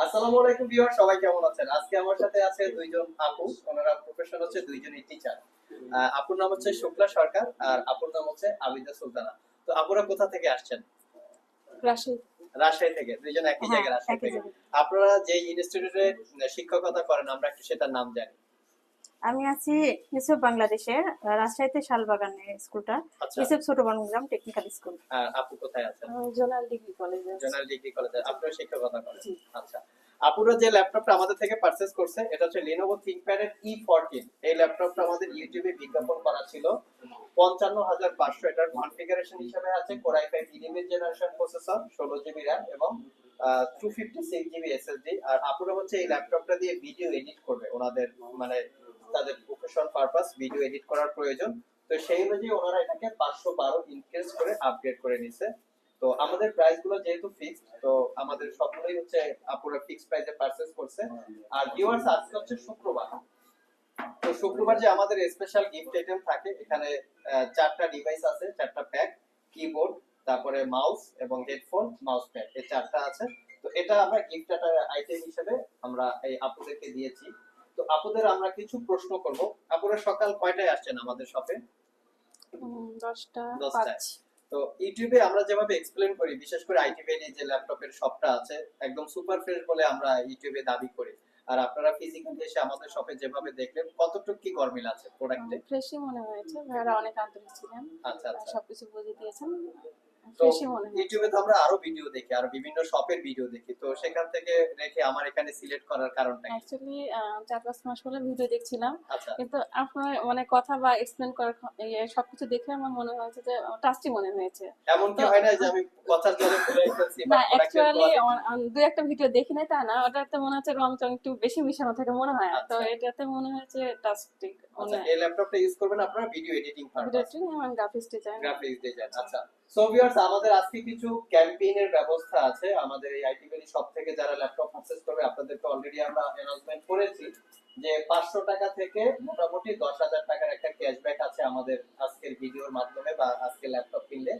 আসসালামু আলাইকুম ভিউয়ার সবাই কেমন আছেন? আজকে আমার সাথে আছে দুইজন আপু ওনারা প্রফেশন হচ্ছে দুইজনই টিচার আপুর নাম হচ্ছে শুক্লা সরকার আর আপুর নাম হচ্ছে আবিদা সুলতানা। তো আপুরা কোথা থেকে আসছেন? রাজশাহী। থেকে দুইজন একই হ্যাঁ, জায়গায় রাজশাহী থেকে। আপনারা যে ইনস্টিটিউটে শিক্ষকতা করেন আমরা একটু সেটার নাম জানি। আমি আছি ইউসুফ বাংলাদেশের রাজশাহীতে শালবাগানে স্কুলটা ইউসুফ ছোট বনগ্রাম টেকনিক্যাল স্কুল আপু কোথায় আছেন? জোনাল ডিগ্রি কলেজে জেনারেল ডিগ্রি কলেজে আপনারা শিক্ষকতা করেন। আচ্ছা। আপুরা যে ল্যাপটপটা আমাদের থেকে পারচেজ করছে এটা হচ্ছে Lenovo ThinkPad এর E14 এই ল্যাপটপটা আমাদের ইউটিউবে বিজ্ঞাপন করা ছিল। পঞ্চান্ন হাজার পাঁচশো এটার কনফিগারেশন হিসেবে আছে Core i5 11th generation processor ষোলো জিবি র্যাম এবং two fifty six GB SSD আর আপুরা হচ্ছে এই ল্যাপটপটা দিয়ে ভিডিও এডিট করবে ওনাদের মানে তাদের প্রফেশন পারপাস ভিডিও এডিট করার প্রয়োজন। তো সেই অনুযায়ী ওনারা এটাকে পাঁচশো বারো ইনক্রিজ করে আপগ্রেড করে নিছে। তো আমাদের প্রাইসগুলো যেহেতু ফিক্সড তো আমাদের সবগুলোই হচ্ছে আপুরা ফিক্সড প্রাইসে পারচেজ করছে। আর ভিউয়ার্স আজকে হচ্ছে শুক্রবার। তো শুক্রবার যে আমাদের স্পেশাল গিফট আইটেম থাকে, এখানে চারটা ডিভাইস আছে, চারটা প্যাক কিবোর্ড তারপরে মাউস এবং হেডফোন মাউস প্যাড এই চারটা আছে। তো এটা আমরা গিফট আইটেম হিসেবে আমরা এই আপুদেরকে দিয়েছি। তো আপুদের আমরা কিছু প্রশ্ন করব। আপুরা সকাল কয়টায় আসছেন আমাদের শপে? দশটা দশটায়। পাঁচ। তো ইউটিউবে আমরা যেভাবে এক্সপ্লেন করি বিশেষ করে আইটি ভ্যালি যে ল্যাপটপের শপটা আছে একদম সুপার ফ্রেশ বলে আমরা ইউটিউবে দাবি করি। আর আপনারা ফিজিক্যালি এসে আমাদের শপে যেভাবে দেখলেন কতটুকু কি গরমিল আছে প্রোডাক্টে ফ্রেশই মনে হয়েছে ভাইয়ারা অনেক আন্তরিক ছিলেন আচ্ছা আচ্ছা। সবকিছু বুঝিয়ে দিয়েছেন। তো ইউটিউবে তো আমরা আরও ভিডিও দেখি আর বিভিন্ন শপের ভিডিও দেখি। তো সেখান থেকে রেখে আমার এখানে সিলেক্ট করার কারণটা কি? অ্যাকচুয়ালি চার পাঁচ মাস হলে ভিডিও দেখছিলাম। আচ্ছা। কিন্তু আপনার মানে কথা বা এক্সপ্লেন করার ইয়ে সবকিছু দেখে আমার মনে হয়েছে যে মনে হয়েছে। এমন কি হয় না যে আমি কথার জন্য ভুলে গেছি না অ্যাকচুয়ালি দুই একটা ভিডিও দেখি নাই তা না ওটাতে মনে হচ্ছে রং চং একটু বেশি মিশানো থাকে মনে হয়। তো আচ্ছা। এটাতে মনে হয়েছে টাস্টিক আচ্ছা এই ল্যাপটপটা ইউজ করবেন আপনারা ভিডিও এডিটিং পারপাস ভিডিওটি এবং গ্রাফিক্স ডিজাইন গ্রাফিক্স ডিজাইন আচ্ছা। সো ভিউয়ার্স আমাদের আজকে কিছু ক্যাম্পেইনের ব্যবস্থা আছে। আমাদের এই আইটি শপ থেকে যারা ল্যাপটপ পারচেজ করবে অলরেডি আমরা করেছি যে পাঁচশো টাকা থেকে মোটামুটি দশ হাজার টাকার একটা ক্যাশব্যাক আছে আমাদের আজকের ভিডিওর মাধ্যমে বা আজকে ল্যাপটপ কিনলে।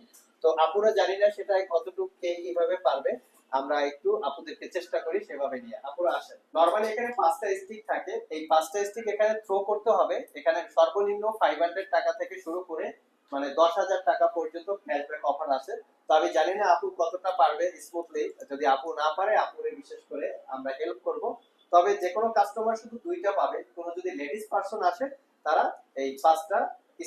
তো আপুরা জানি না সেটা কতটুকু কে কীভাবে পারবে, আমরা একটু আপুদেরকে চেষ্টা করি সেভাবে নিয়ে। আপুরা আসেন। নরমালি এখানে পাঁচটা স্টিক থাকে। এই পাঁচটা স্টিক এখানে থ্রো করতে হবে। এখানে সর্বনিম্ন ফাইভ হান্ড্রেড টাকা থেকে শুরু করে মানে দশ হাজার টাকা পর্যন্ত ক্যাশব্যাক অফার আছে। তো আমি জানি না আপু কতটা পারবে স্মুথলি যদি আপু না পারে, আপুরে বিশেষ করে আমরা হেল্প করব। তবে যে কোনো কাস্টমার শুধু দুইটা পাবে। কোনো যদি লেডিস পার্সন আসে, তারা এই পাঁচটা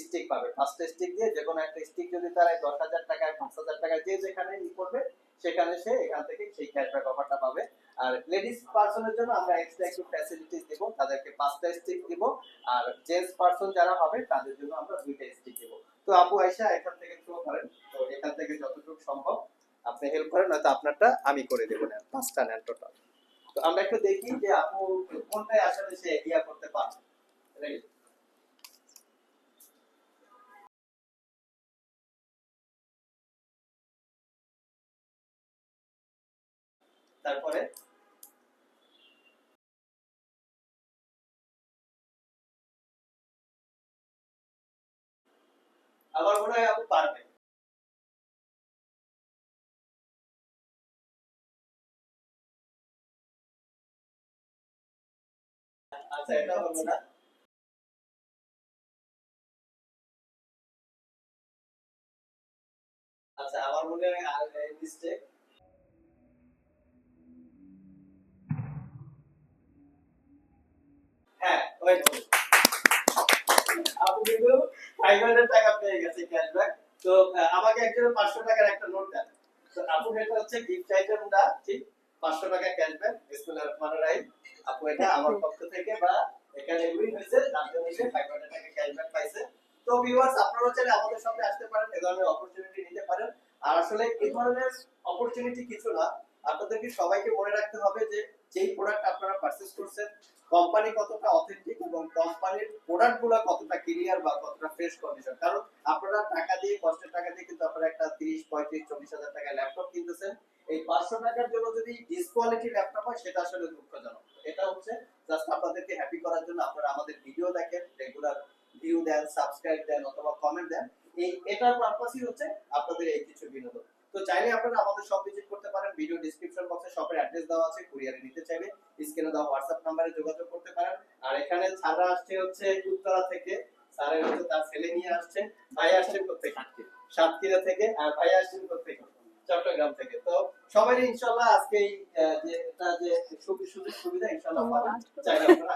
স্টিক পাবে। পাঁচটা স্টিক দিয়ে যে কোনো একটা স্টিক যদি তারা দশ হাজার টাকায়, পাঁচ হাজার টাকায় যে যেখানে ই করবে, সেখানে সে এখান থেকে সেই ক্যাশব্যাক অফারটা পাবে। আর লেডিস পার্সনের জন্য আমরা এক্সট্রা একটু ফ্যাসিলিটিস দিব, তাদেরকে পাঁচটা স্টিক আর জেন্টস পার্সন যারা হবে, তাদের জন্য আমরা দুইটা স্টিক দিব। তো আপু আয়সা এখান থেকে থ্রো করেন। তো এখান থেকে যতটুকু সম্ভব আপনি হেল্প করেন, নয়তো আপনারটা আমি করে দেবো না পাঁচটা নেন টোটাল তো আমরা একটু দেখি যে আপু কোনটায় আসলে সে ইয়া করতে পারবে। তারপরে? আমার মনে হয় আপু পারবে। আচ্ছা এটা হলো আচ্ছা আমার মনে হয় মিস্টেক ওই তো। আপু কিন্তু ফাইভ হান্ড্রেড টাকা পেয়ে গেছে ক্যাশব্যাক তো আমাকে একজন পাঁচশো টাকার একটা নোট দেন। তো আপু এটা হচ্ছে গিফট আইটেমটা ঠিক? পাঁচশো টাকা ক্যাশব্যাক বিসমিল্লাহির রহমানির রহিম আপু এটা আমার পক্ষ থেকে বা এখানে উইন হয়েছে তার জন্য ফাইভ হান্ড্রেড টাকা ক্যাশব্যাক পাইছে। তো ভিউয়ার্স আপনারা চাইলে আমাদের সাথে আসতে পারেন এই ধরনের অপরচুনিটি নিতে পারেন। আর আসলে এই ধরনের অপরচুনিটি কিছু না। আপনাদেরকে সবাইকে মনে রাখতে হবে যে যেই প্রোডাক্ট আপনারা পারচেজ করছেন কোম্পানি কতটা অথেন্টিক এবং কোম্পানির প্রোডাক্টগুলো কতটা ক্লিয়ার বা কতটা ফ্রেশ কন্ডিশন কারণ আপনারা টাকা দিয়ে, কষ্টের টাকা দিয়ে কিন্তু আপনারা একটা তিরিশ, পঁয়ত্রিশ, চল্লিশ হাজার টাকা ল্যাপটপ কিনতেছেন। এই পাঁচশো টাকার জন্য যদি ডিসকোয়ালিটি ল্যাপটপ হয়, সেটা আসলে দুঃখজনক। এটা হচ্ছে জাস্ট আপনাদেরকে হ্যাপি করার জন্য আপনারা আমাদের ভিডিও দেখেন রেগুলার ভিউ দেন সাবস্ক্রাইব দেন অথবা কমেন্ট দেন। এই, এটার পারপাসই হচ্ছে আপনাদের এই কিছু বিনোদন। তো চাইলে আপনারা আমাদের শপ ভিজিট করতে পারেন। ভিডিও ডিসক্রিপশন বক্সে শপের অ্যাড্রেস দেওয়া আছে কুরিয়ারে নিতে চাইলে স্ক্রিনে দেওয়া হোয়াটসঅ্যাপ নাম্বারে যোগাযোগ করতে পারেন। আর এখানে ছাড়া আসছে হচ্ছে উত্তরা থেকে স্যারের হচ্ছে তার ছেলে নিয়ে আসছে ভাই আসছেন কোথেকে সাতক্ষীরা। থেকে আর ভাই আসছেন কোথেকে চট্টগ্রাম থেকে। তো সবাই ইনশাল্লাহ আজকে এই যে এটা যে সুযোগ সুবিধা ইনশাল্লাহ পাবেন। চাইলে আপনারা